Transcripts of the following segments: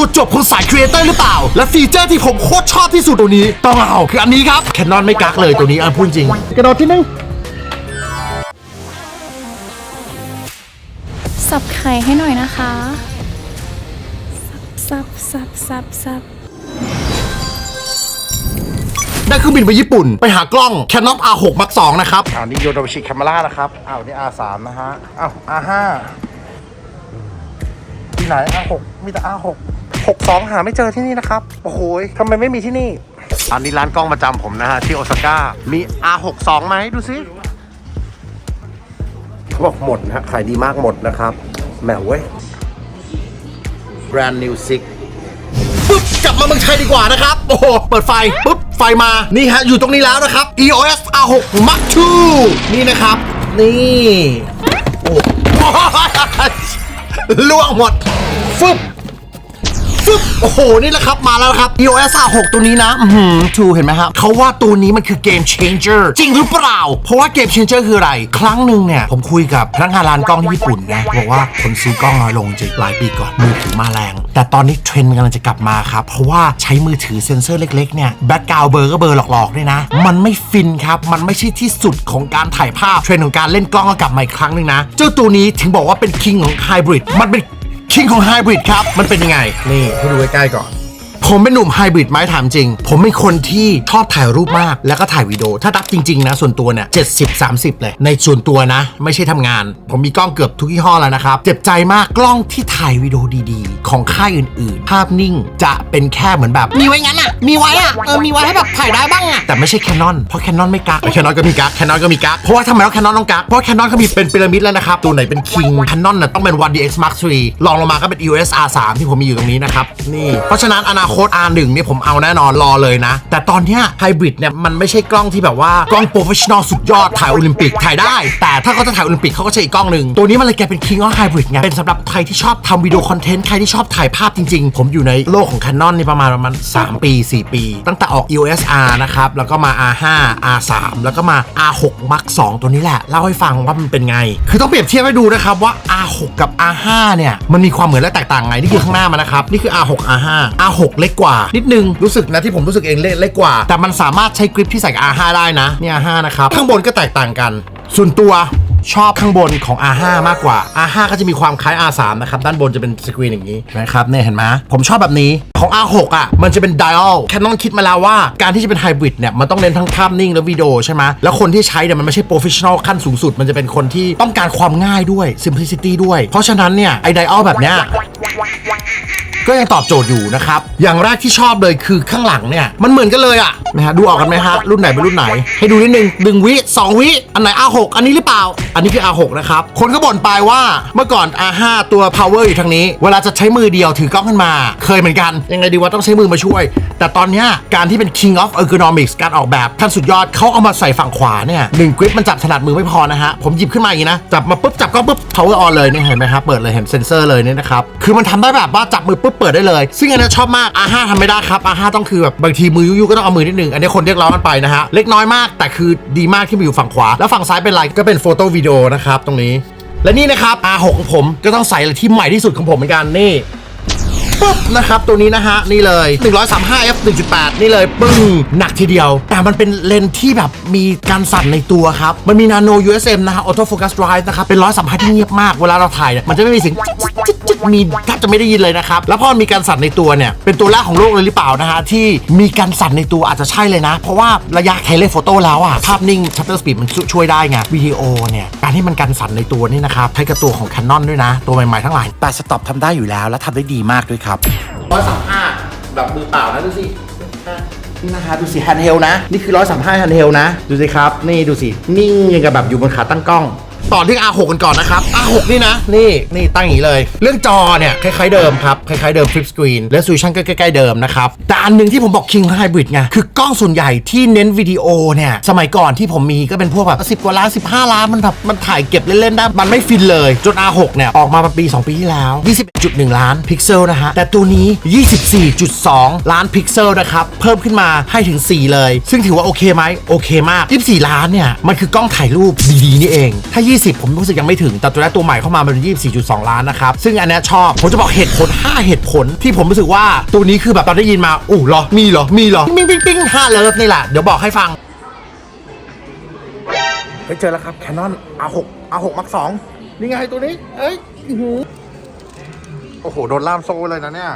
ตัวจบของสายครีเอเตอร์หรือเปล่า และฟีเจอร์ที่ผมโคตรชอบที่สุดตัวนี้ต้องเอาคืออันนี้ครับแคนนอนไม่กักเลยตัวนี้อันพูดจริง กระโดดที่หนึงสับไข่ให้หน่อยนะคะ สับสับสับสับได้เครื่องบินไปญี่ปุ่น ไปหากล้อง Canon R6 Mark II นะครับอ่านี่โยโดชิแคม e รานะครับอ้าวนี่ R3 นะฮะอ้าว R5 ที่ไหน R6 มีแต่ R6 62 หาไม่เจอที่นี่นะครับ โอ้โหทำไมไม่มีที่นี่ อันนี้ร้านกล้องประจำผมนะฮะ ที่โอซาก้า มี R62 ไหมดูซิเขาบอกหมดนะฮะขายดีมากหมดนะครับ แหมเว้ย Brand New Six ปุ๊บกลับมาเมืองไทยดีกว่านะครับ โอ้โห เปิดไฟ ปุ๊บ ไฟมา นี่ฮะ อยู่ตรงนี้แล้วนะครับ EOS R6 Mark II นี่นะครับ นี่ โอ้โหล่วงหมดฟึบึบโอ้โห นี่แหละครับ มาแล้วครับ EOS R6 ตัวนี้นะ อือหือทูเห็นไหมครับ เขาว่าตัวนี้มันคือเกม changer จริงหรือเปล่า เพราะว่าเกม changer คืออะไร ครั้งหนึ่งเนี่ย ผมคุยกับพนักงานร้านกล้องที่ญี่ปุ่นนะ บอกว่าคนซื้อกล้องน้อยลงจริงหลายปีก่อน มือถือมาแรง แต่ตอนนี้เทรนด์กำลังจะกลับมาครับ เพราะว่าใช้มือถือเซ็นเซอร์เล็กๆ เนี่ยแบ็กกราวเบอร์ก็เบอร์หลอกๆด้วยนะ มันไม่ฟินครับ มันไม่ใช่ที่สุดของการถ่ายภาพ เทรนด์ของการเล่นกล้องก็กลับมาอีกครั้งหนึ่งนะ เจ้าตัวนี้ถึงบอกว่าเป็น king ของไฮบริด มันเป็น ชิงของไฮบริดครับ มันเป็นยังไง นี่ให้ดูใกล้ๆก่อน ผมเป็นหนุ่มไฮบริดไหมถามจริง ผมเป็นคนที่ชอบถ่ายรูปมาก แล้วก็ถ่ายวิดีโอ ถ้านับจริงๆนะส่วนตัวเนี่ย70 30เลย ในส่วนตัวนะ ไม่ใช่ทำงาน ผมมีกล้องเกือบทุกยี่ห้อแล้วนะครับ เจ็บใจมากกล้องที่ถ่ายวิดีโอดีๆ ของค่ายอื่นๆ ภาพนิ่งจะเป็นแค่เหมือนแบบ มีไว้งั้นอะ มีไว้อะ เออ มีไว้ให้แบบถ่ายได้บ้างอะ แต่ไม่ใช่แคนนอน เพราะแคนนอนไม่กักแคนนอนก็มีกักแคนนอนก็มีกักเพราะว่าทำไมต้องแคนนอนต้องกักเพราะแคนนอนเขามีเป็นพีระมิดแล้วนะครับ ตัวไหนเป็นคิงแคนนอนน่ะต้องเป็น 1DX Mark III ลองลงมาก็เป็น EOS R3 ที่ผมมีอยู่ตรงนี้นะครับ นี่ เพราะฉะนั้นอนาคตค้ด R1 เนี่ยผมเอาแน่นอนรอเลยนะ แต่ตอนเนี้ยไฮบริดเนี่ยมันไม่ใช่กล้องที่แบบว่ากล้องโปรเฟชชั่นอลสุดยอดถ่ายโอลิมปิกถ่ายได้ แต่ถ้าเขาจะถ่ายโอลิมปิกเขาก็ใช้อีกกล้องหนึ่งตัวนี้มันเลยกลายเป็น King of Hybrid ไงเป็นสำหรับใครที่ชอบทำวิดีโอคอนเทนต์ใครที่ชอบถ่ายภาพจริงๆ ผมอยู่ในโลกของ Canon นี่ประมาณประมาณ3ปี 4 ปี ตั้งแต่ออก EOS R นะครับแล้วก็มา R5 R3 แล้วก็มา R6 Mark 2ตัวนี้แหละเล่าให้ฟังว่ามันเป็นไง คือต้องเปรียบเทียบให้ดูนะครับว่า R6 กับ R5 เนี่ยมันมีความเหมือนและแตกต่างไงนี่คือข้างหน้ามันนะครับนี่คือ R6 R5 R6 เล็กกว่า นิดนึงรู้สึกนะที่ผมรู้สึกเองเล็กกว่า แต่มันสามารถใช้กริปที่ใส่ R5 ได้นะเนี่ย R5 นะครับข้างบนก็แตกต่างกัน ส่วนตัวชอบข้างบนของ R5 มากกว่า R5 ก็จะมีความคล้าย R3 นะครับ ด้านบนจะเป็นสกรีนอย่างนี้นะครับเนี่ยเห็นไหมผมชอบแบบนี้ของ R6 อะ มันจะเป็น dial Canon คิดมาแล้วว่า การที่จะเป็นไฮบริดเนี่ย มันต้องเน้นทั้งภาพนิ่งและวิดีโอใช่ไหมแล้วคนที่ใช้เนี่ย มันไม่ใช่โปรเฟชชั่นอลขั้นสูงสุด มันจะเป็นคนที่ต้องการความง่ายด้วย simplicity ด้วย เพราะฉะนั้นเนี่ยไอ้ dial แบบเนี้ย ก็ยังตอบโจทย์อยู่นะครับ อย่างแรกที่ชอบเลยคือข้างหลังเนี่ย มันเหมือนกันเลยอะนะฮะดูออกกันไหมฮะรุ่นไหนเป็นรุ่นไหน ให้ดูนิดนึงหนึ่งวิสองวิอันไหน R6 อันนี้หรือเปล่า อันนี้คือ R6 นะครับคนก็บ่นไปว่าเมื่อก่อน R5 ตัว power อยู่ทางนี้ เวลาจะใช้มือเดียวถือกล้องขึ้นมา เคยเหมือนกันยังไงดีว่าต้องใช้มือมาช่วย แต่ตอนเนี้ยการที่เป็น king of ergonomics การออกแบบขั้นสุดยอดเขาเอามาใส่ฝั่งขวาเนี่ยหนึ่งกริปมันจับถนัดมือไม่พอนะฮะผมหยิบขึ้นมาอย่างนี้นะจับมาปุ๊บจับกล้องปุ๊บ power on เลยเนี่ยเห็นไหมครับเปิดเลยเห็นเซนเซอร์เลยเนี่ยนะครับคือมันทำได้แบบว่าจับมือปุ๊บเปิดได้เลย ซึ่งอันนี้ชอบมาก R5 ทำไม่ได้ครับ R5 ต้องคือแบบบางทีมือยุ่ยๆก็ต้องเอามือนิดนึงอันนี้คนเรียกร้องกันไปนะฮะเล็กน้อยมากแต่คือดีมากที่มาอยู่ฝั่งขวา แล้วฝั่งซ้ายเป็นไรก็เป็นโฟโต้วิดีโอนะครับตรงนี้ และนี่นะครับ R6 ของผมก็ต้องใส่อะไรที่ใหม่ที่สุดของผมเหมือนกันนี่ปุ๊บนะครับตัวนี้นะฮะ นี่เลย 135 f 1.8 นี่เลย ปึ้ง หนักทีเดียว แต่มันเป็นเลนส์ที่แบบมีการสั่นในตัวครับ มันมี nano USM นะฮะ auto focus drive นะครับ เป็นร้อยสัมผัสที่เงียบมาก เวลาเราถ่ายเนี่ยมันจะไม่มีเสียงจิ๊ด มีแทบจะไม่ได้ยินเลยนะครับ แล้วพอมีการสั่นในตัวเนี่ย เป็นตัวแรกของโลกเลยหรือเปล่านะฮะ ที่มีการสั่นในตัวอาจจะใช่เลยนะ เพราะว่าระยะแคเลโฟโต้แล้วอะภาพนิ่ง shutter speed มันช่วยได้ไงวิดีโอเนี่ยการที่มันการสั่นในตัวนี่นะครับใช้กับตัวของ Canon ด้วยนะ ตัวใหม่ๆทั้งหลายแต่สต็อปทำได้อยู่แล้ว และทำได้ดีมากด้วยครับร้อยสามห้าแบบมือเปล่านะดูสินี่นะฮะดูสิแฮนด์เฮลนะ นี่คือร้อยสามห้าแฮนด์เฮลนะ ดูสิครับ นี่ดูสิ นิ่งยังกับแบบอยู่บนขาตั้งกล้อง ต่อที่ R6 กันก่อนนะครับ R6 นี่นะ นี่นี่ตั้งอย่างนี้เลย เรื่องจอเนี่ย คล้ายๆเดิมครับ คล้ายๆเดิมฟลิปสกรีน และซูชั่นก็ใกล้ๆเดิมนะครับ แต่อันหนึ่งที่ผมบอก King Hybrid ไง คือกล้องส่วนใหญ่ที่เน้นวิดีโอเนี่ย สมัยก่อนที่ผมมีก็เป็นพวกแบบ10กว่าล้าน15ล้านมันแบบมันถ่ายเก็บเล่นๆได้ มันไม่ฟินเลย จน R6 เนี่ย ออกมาประปี 2 ปีที่แล้ว 21.1 ล้านพิกเซลนะฮะ แต่ตัวนี้ 24.2 ล้านพิกเซลนะครับ เพิ่มขึ้นมาให้ถึง 4 เลย ซึ่งถือว่าโอเคไหมโอเคมาก 24 ล้านเนี่ย มันคือกล้องถ่ายรูปดีๆนี่เอง ถ้า20 ผมรู้สึกยังไม่ถึง แต่ตัวแรกตัวใหม่เข้ามามันเป็น 24.2 ล้านนะครับ ซึ่งอันนี้ชอบ ผมจะบอกเหตุผล 5 เหตุผลที่ผมรู้สึกว่าตัวนี้คือแบบตอนได้ยินมาอู้เหรอ มีเหรอ มีเหรอ ปิ๊งปิ๊งปิ๊งห้าเลิฟนี่แหละ เดี๋ยวบอกให้ฟังไปเจอแล้วครับ Canon R6 R6 Mark 2นี่ไงตัวนี้ เอ้ยโอ้โห โดนล่ามโซ่เลยนะเนี่ย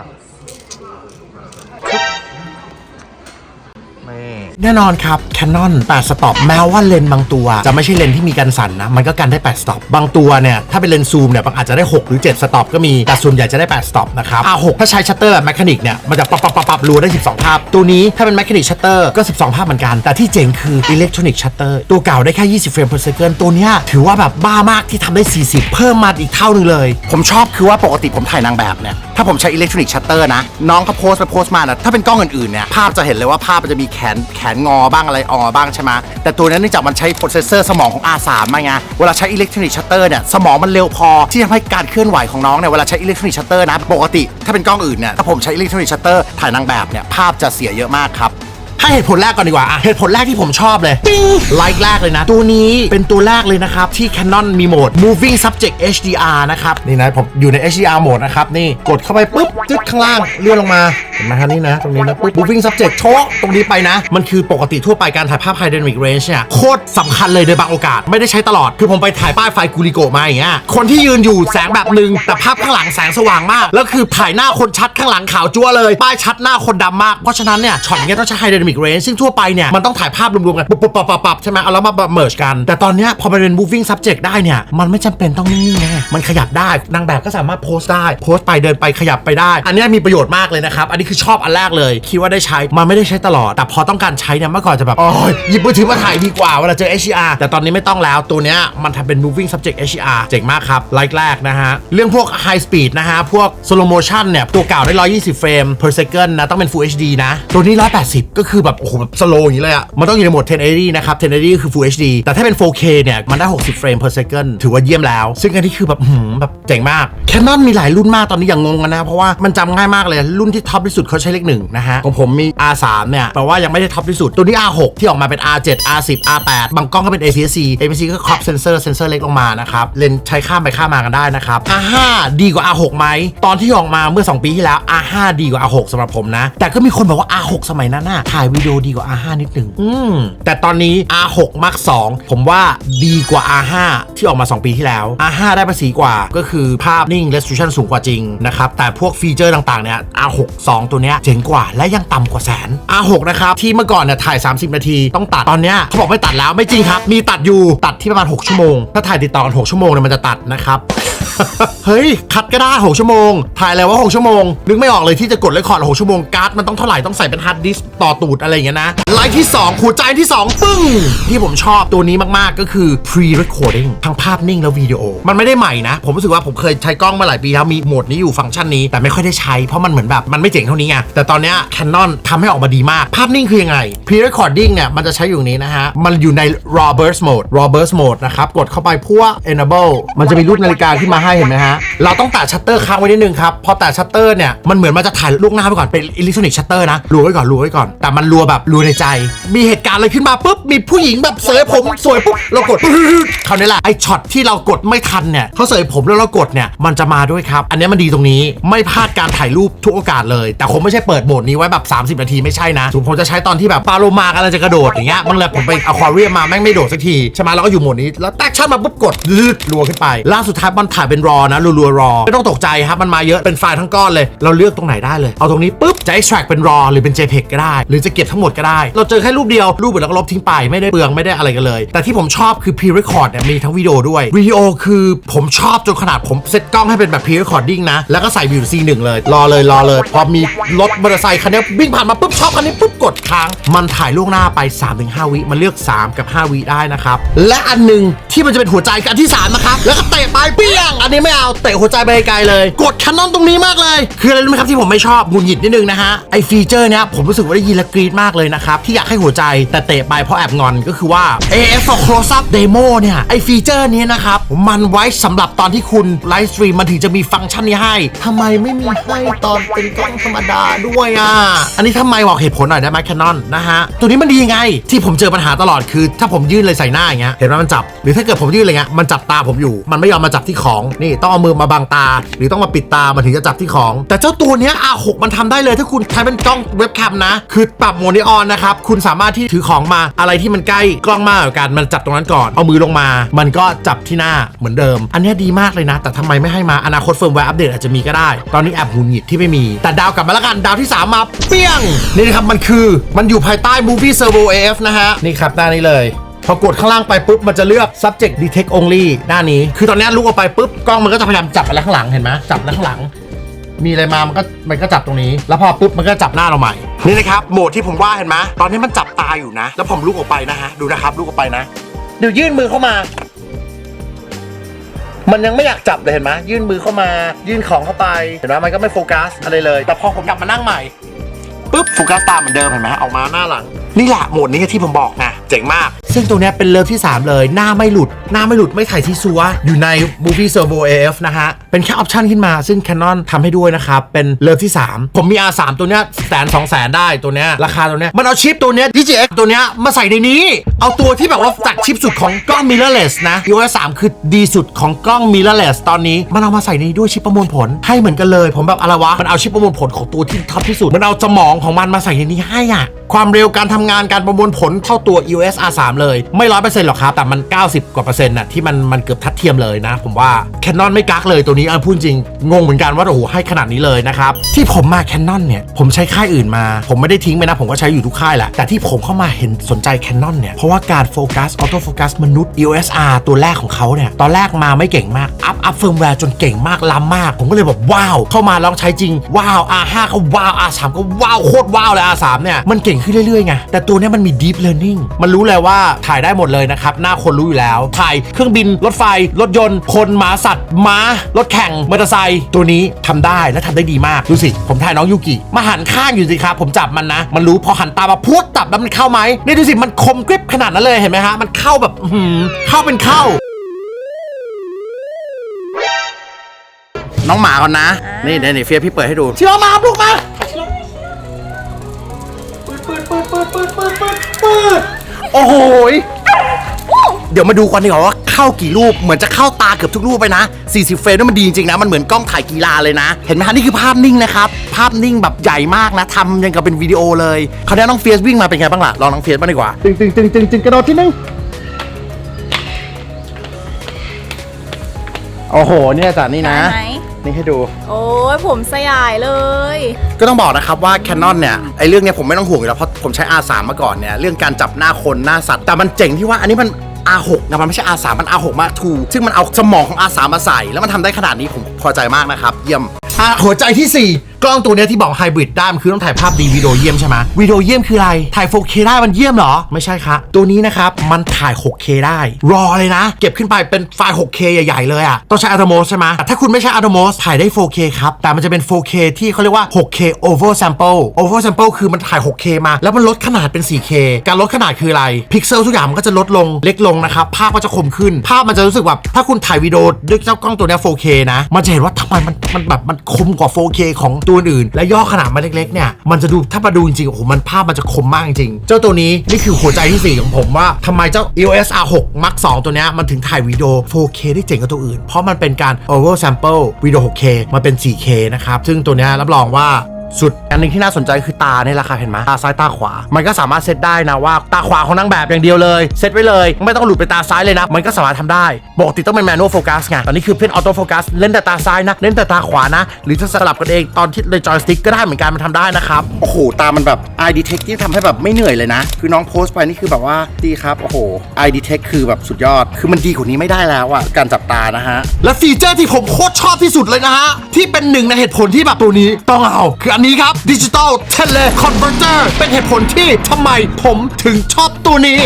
แน่นอนครับ Canon 8สต็อปแม้ว่าเลนส์บางตัว จะไม่ใช่เลนส์ที่มีกันสั่นนะ มันก็กันได้8สต็อปบางตัวเนี่ย ถ้าเป็นเลนส์ซูมเนี่ยบางอาจจะได้ 6 หรือ7สต็อปก็มี แต่ส่วนใหญ่จะได้8สต็อปนะครับ R6 ถ้าใช้ชัตเตอร์แบบแมคานิกเนี่ย มันจะปับปับปับปับรัวได้ 12 ภาพ ตัวนี้ถ้าเป็นแมคานิกชัตเตอร์ก็ 12 ภาพเหมือนกัน แต่ที่เจ๋งคืออิเล็กทรอนิกชัตเตอร์ตัวเก่าได้แค่ 20 เฟรม per second ตัวเนี้ยถือว่าแบบบ้ามากที่ทำได้ 40 เพิ่มมาอีกเท่านึงเลย ผมชอบคือว่าปกติผมถ่ายนางแบบเนี่ยถ้าผมใช้อิเล็กทรอนิกชัตเตอร์นะน้องเขาโพสต์ไปโพสต์มานะถ้าเป็นกล้องอื่นๆเนี่ยภาพจะเห็นเลยว่าภาพมันจะมีแนแขนงอบ้างอะไรออบ้างใช่ไหมแต่ตัวนั้นเนื่องจากมันใช้โปรเซสเซอร์สมองของ R3 มาไงเวลาใช้อิเล็กทรอนิกส์ชัตเตอร์เนี่ยสมองมันเร็วพอที่จะทำให้การเคลื่อนไหวของน้องเนี่ยเวลาใช้อิเล็กทรอนิกส์ชัตเตอร์นะปกติถ้าเป็นกล้องอื่นเนี่ยถ้าผมใช้อิเล็กทรอนิกส์ชัตเตอร์ถ่ายนางแบบเนี่ยภาพจะเสียเยอะมากครับ ให้เหตุผลแรกก่อนดีกว่าอะเหตุผลแรกที่ผมชอบเลยปิ้งไลค์แรกเลยนะ ตัวนี้เป็นตัวแรกเลยนะครับ ที่ Canon มีโหมด moving subject HDR นะครับ นี่นะ ผมอยู่ใน HDR โหมดนะครับ นี่กดเข้าไปปุ๊บจึ๊ดข้างล่างเลื่อนลงมา เห็นไหมฮะนี่นะ ตรงนี้นะปุ๊บ moving subject โชว์ตรงนี้ไปนะ มันคือปกติทั่วไปการถ่ายภาพ high dynamic range เนี่ยโคตรสำคัญเลยในบางโอกาสไม่ได้ใช้ตลอดคือผมไปถ่ายป้ายไฟกูริโกมาอย่างเงี้ยคนที่ยืนอยู่แสงแบบหนึ่งแต่ภาพข้างหลังแสงสว่างมาก แล้วคือถ่ายหน้าคนชัดข้างหลังขาวจั๊วเลย ป้ายชัดหน้าคนดำมากเพราะฉะนั้นเนี่ยช็อตเนี้ยต้องใช้ high dynamic range ซึ่งทั่วไปเนี่ยมันต้องถ่ายภาพรวมๆกันปุ๊บปุ๊บปับปับปับใช่ไหมเอาแล้วมาแบบ merge กัน แต่ตอนเนี้ยพอมันเป็น moving subject ได้เนี่ยมันไม่จำเป็นต้องนิ่งๆนะมันขยับได้นางแบบก็สามารถโพสต์ได้โพสต์ไปเดินไปขยับไปได้ อันนี้มีประโยชน์มากเลยนะครับอันนี้คือชอบอันแรกเลย คิดว่าได้ใช้มันไม่ได้ใช้ตลอด แต่พอต้องการใช้เนี่ยเมื่อก่อนจะแบบโอ้ยหยิบมือถือมาถ่ายดีกว่าเวลาเจอ HDR แต่ตอนนี้ไม่ต้องแล้วตัวเนี้ยมันทำเป็น moving subject HDR เจ๋งมากครับไลค์แรกนะฮะเรื่องพวก high speed นะฮะพวก slow motion เนี่ยตัวเก่าได้ 120 เฟรม per second นะต้องเป็น full HD นะตัวนี้ 180 ก็คืือแบบ โอ้โหแบบ slow อย่างนี้เลยอะมันต้องอยู่ในโหมด 1080 นะครับ 1080 คือ Full HD แต่ถ้าเป็น 4K เนี่ย มันได้ 60 เฟรม per second ถือว่าเยี่ยมแล้ว ซึ่งอันนี้คือแบบหืมแบบเจ๋งมาก Canon มีหลายรุ่นมากตอนนี้อย่างงงกันนะ เพราะว่ามันจำง่ายมากเลย รุ่นที่ท็อปที่สุดเขาใช้เลขหนึ่งนะฮะ ของผมมี R3 เนี่ยแปลว่ายังไม่ได้ท็อปที่สุด ตัวนี้ R6 ที่ออกมาเป็น R7 R10 R8 บางกล้องก็เป็น APS-C APS-C ก็ crop sensor sensor เล็กลงมานะครับเลนใช้ข้ามไปข้ามมากันได้นะครับ R5 ดีกว่า R6 ไหมตอนที่ออกมาเมื่อ 2 ปีที่แล้ว R5 ดีกว่า R6 สำหรับผมนะ แต่ก็มีคนบอกว่า R6 สมัยนั้นน่ะถ่ายวิดีโอดีกว่า R5 นิดหนึ่งอืมแต่ตอนนี้ R6 Mark 2ผมว่าดีกว่า R5 ที่ออกมา 2 ปีที่แล้ว R5 ได้ภาษีกว่าก็คือภาพนิ่ง resolution สูงกว่าจริงนะครับ แต่พวกฟีเจอร์ต่างๆเนี่ย R6 2 ตัวเนี้ยเจ๋งกว่าและยังต่ำกว่าแสน R6 นะครับ ที่เมื่อก่อนเนี่ยถ่าย 30 นาทีต้องตัดตอนเนี้ยเขาบอกไม่ตัดแล้วไม่จริงครับ มีตัดอยู่ตัดที่ประมาณ 6 ชั่วโมง ถ้าถ่ายติดต่อกัน 6 ชั่วโมงเนี่ยมันจะตัดนะครับ เฮ้ย คัดก็ได้6ชั่วโมง ถ่ายแล้วว่า 6 ชั่วโมง นึกไม่ออกเลยที่จะกดเลคคอร์ด6ชั่วโมง การ์ดมันต้องเท่าไหร่ ต้องใส่เป็นฮาร์ดดิสต่อตูดอะไรอย่างเงี้ยนะ ไลน์ที่2หัวใจที่ 2 ปึ้ง ที่ผมชอบตัวนี้มากๆก็คือ pre recording ทั้งภาพนิ่งและวิดีโอ มันไม่ได้ใหม่นะ ผมรู้สึกว่าผมเคยใช้กล้องมาหลายปีแล้วมีโหมดนี้อยู่ฟังก์ชันนี้แต่ไม่ค่อยได้ใช้เพราะมันเหมือนแบบมันไม่เจ๋งเท่านี้ไงแต่ตอนเนี้ย Canon ทำให้ออกมาดีมาก ภาพนิ่งคือยังไง pre recording เนี่ยมันจะใช้อยู่นี้นะฮะมันอยู่ใน raw burst mode raw burst mode นะครับกดเข้าไปพัว enable มันจะมีรูปนาฬิกาขึ้นมาให้เห็นไหมฮะ เราต้องแตะชัตเตอร์ค้างไว้นิดนึงครับ พอแตะชัตเตอร์เนี่ย มันเหมือนมันจะถ่ายลูกหน้าไปก่อน เป็นอิเล็กทรอนิกส์ชัตเตอร์นะรัวไว้ก่อนรัวไว้ก่อน แต่มันรัวแบบรัวในใจ มีเหตุการณ์อะไรขึ้นมาปุ๊บ มีผู้หญิงแบบเสยผมสวยปุ๊บ เรากดคราวนี้แหละไอช็อตที่เรากดไม่ทันเนี่ยเขาเสยผมแล้วเรากดเนี่ย มันจะมาด้วยครับ อันนี้มันดีตรงนี้ ไม่พลาดการถ่ายรูปทุกโอกาสเลย แต่คงไม่ใช่เปิดโหมดนี้ไว้แบบ 30 นาทีไม่ใช่นะสมมผมจะใช้ตอนที่แบบปลาโลมากำลังจะกระโดดอย่างเงี้ยบางเลยผมไปอควาเรียมมาแม่งไม่โดดสักทีใช่ไหมเราก็อยู่โหมดนี้แล้วแตกชั่นมาปุ๊บกดรัวขึ้นไปล่าสุดท้ายมันถ่ายเป็นรอนะรัวๆรอไม่ต้องตกใจครับมันมาเยอะเป็นไฟล์ทั้งก้อนเลย เราเลือกตรงไหนได้เลย เอาตรงนี้ปุ๊บจะ extract เป็น raw หรือเป็น JPEG ก็ได้ หรือจะเก็บทั้งหมดก็ได้ เราเจอแค่รูปเดียวรูปอื่นเราก็ลบทิ้งไปไม่ได้เปลืองไม่ได้อะไรกันเลย แต่ที่ผมชอบคือ pre record เนี่ยมีทั้งวิดีโอด้วยวิดีโอคือผมชอบจนขนาดผมเซตกล้องให้เป็นแบบ pre recording นะแล้วก็ใส่วิว C1 เลย รอเลยรอเลย พอมีรถมอเตอร์ไซค์คันนี้วิ่งผ่านมาปุ๊บชอบคันนี้ปุ๊บกดค้างมันถ่ายล่วงหน้าไป 3-5 วิมันเลือก 3 กับ 5 วิได้นะครับและอันหนึงที่มันจะเป็นหัวใจกันที่3นะครับแล้วก็เตะไปเปี้ยงอันนี้ไม่เอาเตะหัวใจไปไกลเลย กดแคนนอนตรงนี้มากเลย คืออะไรรู้ไหมครับที่ผมไม่ชอบงุดหงิดนิดนึงนะฮะไอฟีเจอร์เนี้ยผมรู้สึกว่าได้ยินและกรี๊ดมากเลยนะครับที่อยากให้หัวใจแต่เตะไปเพราะแอบงอนก็คือว่า AF for Close Up Demo เนี่ยไอฟีเจอร์นี้นะครับมันไว้สำหรับตอนที่คุณไลฟ์สตรีมมันถึงจะมีฟังก์ชันนี้ให้ทำไมไม่มีให้ตอนเป็นกล้องธรรมดาด้วยอะอันนี้ทำไมบอกเหตุผลหน่อยได้ไหมแคนนอนนะฮะตัวนี้มันดียังไงที่ผมเจอปัญหาตลอดคือ ถ้าผมยื่นเลยใส่หน้าอย่างเงี้ยเห็นไหมมันจับ หรือถ้าเกิดผมยื่นอะไรเงี้ยมันจับตาผมอยู่ มันไม่ยอมมาจับที่ของนี่ต้องเอามือมาบังตา หรือต้องมาปิดตามันถึงจะจับที่ของ แต่เจ้าตัวเนี้ย R6 มันทำได้เลยถ้าคุณใช้เป็นกล้องเว็บแคมนะ คือปรับโมดนี้ออนนะครับคุณสามารถที่ถือของมาอะไรที่มันใกล้กล้องมากกว่ากันมันจับตรงนั้นก่อนเอามือลงมา มันก็จับที่หน้าเหมือนเดิม อันนี้ดีมากเลยนะ แต่ทำไมไม่ให้มาอนาคตเฟิร์มแวร์อัปเดตอาจจะมีก็ได้ ตอนนี้แอบหงุดหงิดที่ไม่มี แต่ดาวกลับมาแล้วกันดาวที่ 3 มาเปี้ยงนี่นะครับมันคือมันอยู่ภายใต้ Movie Servo AF นะฮะนี่ครับหน้านี้เลย พอกดข้างล่างไปปุ๊บมันจะเลือก subject detect only หน้านี้ คือตอนนี้ลุกออกไปปุ๊บกล้องมันก็จะพยายามจับอะไรข้างหลังเห็นไหมจับอะไรข้างหลัง มีอะไรมามันก็มันก็จับตรงนี้ แล้วพอปุ๊บมันก็จับหน้าเราใหม่ นี่นะครับโหมดที่ผมว่าเห็นไหมตอนนี้มันจับตาอยู่นะ แล้วผมลุกออกไปนะฮะดูนะครับลุกออกไปนะ เดี๋ยวยื่นมือเข้ามา มันยังไม่อยากจับเลยเห็นไหมยื่นมือเข้ามา ยื่นของเข้าไปเห็นไหมมันก็ไม่โฟกัสอะไรเลย แต่พอผมกลับมานั่งใหม่ปุ๊บโฟกัสตามเหมือนเดิมเห็นไหมออกมาหน้าหลัง นี่แหละโหมดนี้ที่ผมบอกนะเจ๋งมาก ซึ่งตัวนี้เป็นเลิฟที่ 3 เลย หน้าไม่หลุด หน้าไม่หลุดไม่ถ่ายที่ซัว อยู่ใน Movie Servo AF นะฮะ เป็นแค่ออปชันขึ้นมา ซึ่ง Canon ทำให้ด้วยนะครับ เป็นเลิฟที่ 3 ผมมี R3 ตัวเนี้ยแสนสองแสนได้ตัวเนี้ยราคาตัวเนี้ยมันเอาชิปตัวเนี้ย DJI ตัวเนี้ยมาใส่ในนี้ เอาตัวที่แบบว่าจากชิปสุดของกล้อง mirrorless นะ EOS 3คือดีสุดของกล้อง mirrorless ตอนนี้มันเอามาใส่ในด้วยชิปประมวลผลให้เหมือนกันเลย ผมแบบอะไรวะมันเอาชิปประมวลผลของตัวที่ท็อปที่สุดมันเอาสมองของมันมาใส่ในนี้ให้อะความเร็วการทำงานการประมวลผลเท่าตัว EOS R3 เลย ไม่ร้อยเปอร์เซ็นต์หรอกครับ แต่มัน 90 กว่าเปอร์เซ็นต์น่ะที่มันมันเกือบทัดเทียมเลยนะ ผมว่า Canon ไม่กักเลยตัวนี้อพูดจริง งงเหมือนกันว่าโอ้โหให้ขนาดนี้เลยนะครับ ที่ผมมา Canon เนี่ย ผมใช้ค่ายอื่นมา ผมไม่ได้ทิ้งไปนะ ผมก็ใช้อยู่ทุกค่ายแหละ แต่ที่ผมเข้ามาเห็นสนใจ Canon เนี่ย เพราะว่าการโฟกัสออโต้โฟกัสมนุษย์ EOS R ตัวแรกของเขาเนี่ย ตอนแรกมาไม่เก่งมาก อัพอัพเฟิร์มแวร์จนเก่งมากล้ำมาก ผมก็เลยแบบว้าว เข้ามาลองใช้จริงว้าว R5 ก็ว้าว R3 ก็ว้าวโคตรว้าวเลย R3 เนี่ยมันเก่งขึ้นเรื่อยๆไงแต่ตัวนี้มันมี deep learning มันรู้เลยว่าถ่ายได้หมดเลยนะครับ หน้าคนรู้อยู่แล้ว ถ่ายเครื่องบิน รถไฟ รถยนต์ คนหมาสัตว์ ม้า รถแข่ง มอเตอร์ไซค์ ตัวนี้ทำได้และทำได้ดีมาก ดูสิ ผมถ่ายน้องยูกิ มาหันข้างอยู่สิครับ ผมจับมันนะ มันรู้พอหันตามาพูดตับแล้วมันเข้าไหมนี่ดูสิ มันคมกริบขนาดนั้นเลย เห็นไหมฮะ มันเข้าแบบเข้าเป็นเข้า น้องหมาก่อนนะ นี่เดี๋ยวนี่เฟียพี่เปิดให้ดูชิโร่มาครับลูกมา ดปืดปืดปืดปืดปืดปืดโอ้โหยเดี๋ยวมาดูกันดีกว่าว่าเข้ากี่รูปเหมือนจะเข้าตาเกือบทุกรูปไปนะ 40 เฟรมนี่มันดีจริงๆนะ มันเหมือนกล้องถ่ายกีฬาเลยนะ เห็นไหมฮะนี่คือภาพนิ่งนะครับ ภาพนิ่งแบบใหญ่มากนะทำยังกับเป็นวิดีโอเลยคราวนี้น้องเฟียสวิ่งมาเป็นไงบ้างล่ะ ลองน้องเฟียสบ้างดีกว่า ตึงตึงตึงตึงตึงกระโดดที่นึงโอ้โห เนี่ยจ้ะนี่นะ ได้ไหม นี่ให้ดู โอ้ยผมสยายเลย ก็ต้องบอกนะครับว่า Canon เนี่ยไอเรื่องเนี้ยผมไม่ต้องห่วงอยู่แล้วเพราะผมใช้ R3 มาก่อนเนี่ยเรื่องการจับหน้าคนหน้าสัตว์ แต่มันเจ๋งที่ว่าอันนี้มัน R6 นะมันไม่ใช่ R3 มัน R6 มา2ซึ่งมันเอาสมองของ R3 มาใส่ แล้วมันทำได้ขนาดนี้ผมพอใจมากนะครับ เยี่ยมอะหัวใจที่4 กล้องตัวเนี้ยที่บอกไฮบริดได้มันคือต้องถ่ายภาพดีวิดีโอเยี่ยมใช่ไหมวิดีโอเยี่ยมคืออะไร ถ่าย 4K ได้มันเยี่ยมเหรอ ไม่ใช่ครับ ตัวนี้นะครับ มันถ่าย 6K ได้ รอเลยนะ เก็บขึ้นไปเป็นไฟล์ 6K ใหญ่ ๆ เลยอะ ต้องใช้ Atomos ใช่ไหมแต่ถ้าคุณไม่ใช้ Atomos ถ่ายได้ 4K ครับ แต่มันจะเป็น 4K ที่เขาเรียกว่า 6K over sample over sample คือมันถ่าย 6K มา แล้วมันลดขนาดเป็น 4K การลดขนาดคืออะไรพิกเซลทุกอย่างมันก็จะลดลงเล็กลงนะครับภาพก็จะคมขึ้น ภาพมันจะรู้สึกแบบถ้าคุณถ่ายวิดีโอด้วยเจ้ากล้องตัวนี้ 4K นะมันจะเห็นว่าทำไมมันมันแบบมันคมกว่า 4K ของตัวอื่น และย่อขนาดมาเล็กๆเนี่ยมันจะดูถ้ามาดูจริงๆโอ้โหมันภาพมันจะคมมากจริงเจ้าตัวนี้นี่คือหัวใจที่ 4 ของผมว่าทำไมเจ้า EOS R6 Mark 2 ตัวเนี้ยมันถึงถ่ายวิดีโอ 4K ได้เจ๋งกว่าตัวอื่น เพราะมันเป็นการ over sample วิดีโอ 6K มาเป็น 4K นะครับซึ่งตัวเนี้ยรับรองว่า สุดอันหนึงที่น่าสนใจคือตาเนี่ยแหละค่ะเห็นไหมตาซ้ายตาขวา มันก็สามารถเซตได้นะว่าตาขวาของนางแบบอย่างเดียวเลยเซตไว้เลย ไม่ต้องหลุดไปตาซ้ายเลยนะ มันก็สามารถทำได้ปกติต้องเป็นแมนนวลโฟกัสไงตอนนี้คือเป็นออโต้โฟกัสเล่นแต่ตาซ้ายนะเล่นแต่ตาขวานะ หรือจะสลับกันเองตอนที่ในจอยสติ๊กก็ได้เหมือนกันมันทำได้นะครับโอ้โหตามันแบบ eye detect ที่ทำให้แบบไม่เหนื่อยเลยนะ คือน้องโพสต์ไปนี่คือแบบว่าดีครับโอ้โห eye detect คือแบบสุดยอด คือมันดีกว่านี้ไม่ได้แล้วอะการจับตานะฮะและฟีเจอร์ที่ผมโคตรชอบที่สุดเลยนะฮะที่เป็นหนึ่งในเหตุผลที่แบบตัวนี้ต้องเอาคืออันนี้ครับดิจิตอลเทเลคอนเวอร์เตอร์เป็นเหตุผลที่ทำไมผมถึงชอบตัวนี้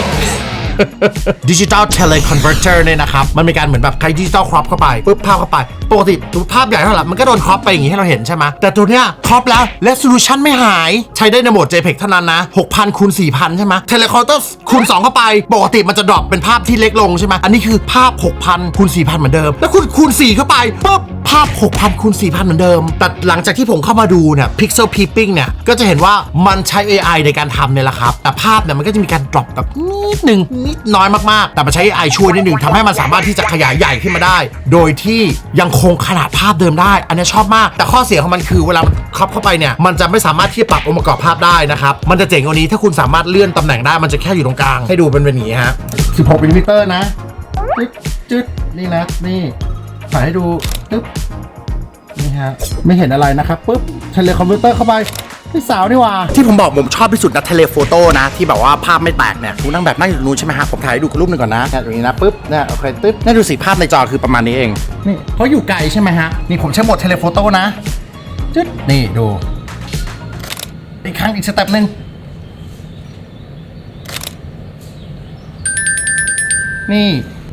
ดิจิตอลเทเลคอนเวอร์เตอร์เนี่ยนะครับ มันมีการเหมือนแบบใครดิจิตอลครอปเข้าไปปุ๊บภาพเข้าไป ปกติตัวภาพใหญ่เท่าไหร่มันก็โดนครอปไปอย่างนี้ให้เราเห็นใช่ไหมแต่ตัวเนี้ยครอปแล้วและโซลูชันไม่หายใช้ได้ในโหมด JPEG เท่านั้นนะ6,000คูณ4,000 ใช่ไหมเทเลคอนเตอร์คูณ 2 เข้าไป ปกติมันจะดรอปเป็นภาพที่เล็กลงใช่ไหมอันนี้คือภาพ 6,000คูณ4,000 เหมือนเดิม แล้วคุณคูณ 4 เข้าไปปุ๊บภาพ 6,000คูณ4,000 เหมือนเดิม แต่หลังจากที่ผมเข้ามาดูเนี่ย Pixel Peeping เนี่ย ก็จะเห็นว่ามันใช้ AI ในการทำเนี่ยแหละครับ แต่ภาพเนี่ยมันก็จะมีการดรอปแบบนิดหนึ่งนิดน้อยมากๆ แต่มันใช้ AI ช่วยนิดหนึ่งทำให้มันสามารถที่จะขยายใหญ่ขึ้นมาได้ โดยที่ยังคงขนาดภาพเดิมได้ อันนี้ชอบมาก แต่ข้อเสียของมันคือเวลามันครอบเข้าไปเนี่ย มันจะไม่สามารถที่จะปรับองค์ประกอบภาพได้นะครับ มันจะเจ๋งกว่านี้ถ้าคุณสามารถเลื่อนตำแหน่งได้ มันจะแค่อยู่ตรงกลาง ให้ดูเป็นแบบนี้ฮะ 16มิลลิมิเตอร์นะ จึ๊ดจึ๊ดนี่นะ นี่ถ่ายให้ดู ตึ๊บ นี่ฮะ ไม่เห็นอะไรนะครับ ปึ๊บเทเลคอมพิวเตอร์เข้าไป พี่สาวนี่หว่า ที่ผมบอกผมชอบที่สุดนะเทเลโฟโต้นะ ที่แบบว่าภาพไม่แตกเนี่ยคุณนั่งแบบนั่งอยู่ตรงนู้นใช่ไหมฮะผมถ่ายให้ดูรูปหนึ่งก่อนนะเนี่ยตรงนี้นะปุ๊บเนี่ยโอเคตึ๊บเนี่ยดูสิภาพในจอคือประมาณนี้เอง นี่เพราะอยู่ไกลใช่ไหมฮะ นี่ผมใช้โหมดเทเลโฟโต้นะจึ๊ดนี่ดู อีกครั้งอีกสเต็ปหนึ่งนี่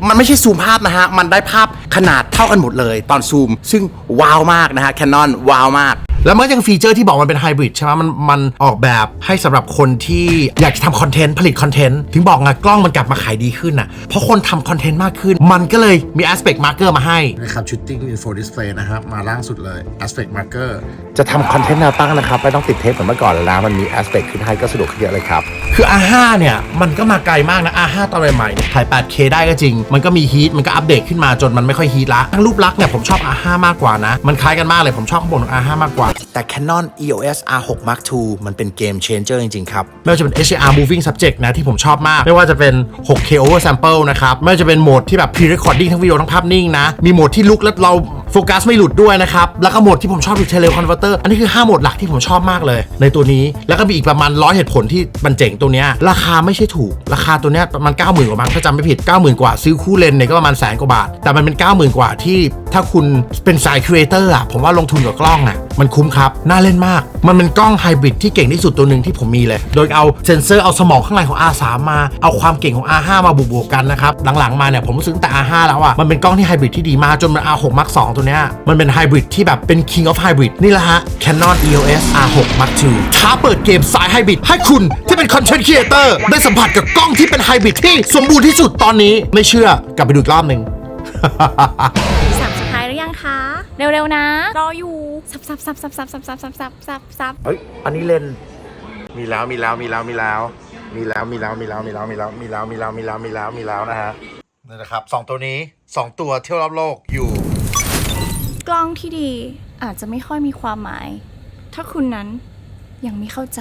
มันไม่ใช่ซูมภาพนะฮะ มันได้ภาพขนาดเท่ากันหมดเลย ตอนซูม ซึ่งว้าวมากนะฮะแคนนอนว้าวมาก แล้วมันยังฟีเจอร์ที่บอกมันเป็นไฮบริดใช่ไหมมันมันออกแบบให้สำหรับคนที่อยากจะทำคอนเทนต์ผลิตคอนเทนต์ถึงบอกไงกล้องมันกลับมาขายดีขึ้นอะเพราะคนทำคอนเทนต์มากขึ้น มันก็เลยมี aspect marker มาให้นะครับ shooting info display นะครับ มาล่างสุดเลย aspect marker จะทำคอนเทนต์แนวตั้งนะครับ ไม่ต้องติดเทปเหมือนเมื่อก่อนแล้วนะมันมีแอสเ c กขึ้นให้ก็สะดวกขึ้นเยอะเลยครับคือ R5 เนี่ยมันก็มาไกลมากนะ R5 ตอนใหม่ๆเนี่ยถ่าย 8K ได้ก็จริง มันก็มีฮีทมันก็อัปเดตขึ้นมาจนมันไม่ค่อยฮีทละทั้งรูปลักษณ์เนี่ยผมชอบ R5 มากกว่านะ มันคล้ายกันมากเลยผมชอบข้างบนของ R5 มากกว่า แต่ Canon EOS R6 Mark II มันเป็นเกม changer จริงๆครับ ไม่ว่าจะเป็น HDR moving subject นะที่ผมชอบมาก ไม่ว่าจะเป็น 6K over sample นะครับ ไม่ว่าจะเป็นโหมดที่แบบ pre recording ทั้งวิดีโอทั้งภาพนิ่งนะ มีโหมดที่ลุกแล้วเราโฟกัสไม่หลุดด้วยนะครับ แล้วก็โหมดที่ผมชอบคือ tele converter อันนี้คือ 5 โหมดหลักที่ผมชอบมากเลย ในตัวนี้แล้วก็มีอีกประมาณร้อยเหตุผลที่มันเจ๋งตัวเนี้ยราคาไม่ใช่ถูก ราคาตัวเนี้ยประมาณ 90,000กว่าบาทถ้าจำไม่ผิด 90,000 กว่าซื้อคู่เลนเนี่ยก็ประมาณแสนกว่าบาท แต่มันเป็น 90,000 กว่าที่ถ้าคุณเป็นสายครีเอเตอร์อะผมว่าลงทุนกับกล้องอะมันคุ้มครับน่าเล่นมาก มันเป็นกล้องไฮบริดที่เก่งที่สุดตัวหนึ่งที่ผมมีเลย โดยเอาเซนเซอร์เอาสมองข้างในของ R3 มาเอาความเก่งของ R5 มาบวกๆกันนะครับหลังๆมาเนี่ยผมรู้สึกแต่ R5 แล้วอะมันเป็นกล้องที่ไฮบริดที่ดีมากจนมัน R6 Mark II ตัวเนี้ยมันเป็นไฮบริดที่แบบเป็น king of hybrid นี่แหละฮะ Canon EOS R6 Mark II ท้าเปิดเกมสายไฮบริดให้คุณที่เป็นคอนเทนต์ครีเอเตอร์ได้สัมผัสกับกล้องที่เป็นไฮบริดที่สมบูรณ์ที่สุดตอนนี้ไม่เชื่อกลับไปดูอีกรอบหนึ่ง สามสุดท้ายหรือยังคะ เร็วๆนะ รออยู่ สับสับสับสับสับสับสับสับสับสับสับเฮ้ย อันนี้เลน มีแล้วมีแล้วมีแล้วมีแล้ว มีแล้วมีแล้วมีแล้วมีแล้วมีแล้วมีแล้วมีแล้วมีแล้วมีแล้วมีแล้วนะฮะนี่นะครับสองตัวนี้สองตัวเที่ยวรอบโลกอยู่ กล้องที่ดีอาจจะไม่ค่อยมีความหมาย ถ้าคุณนั้นยังไม่เข้าใจ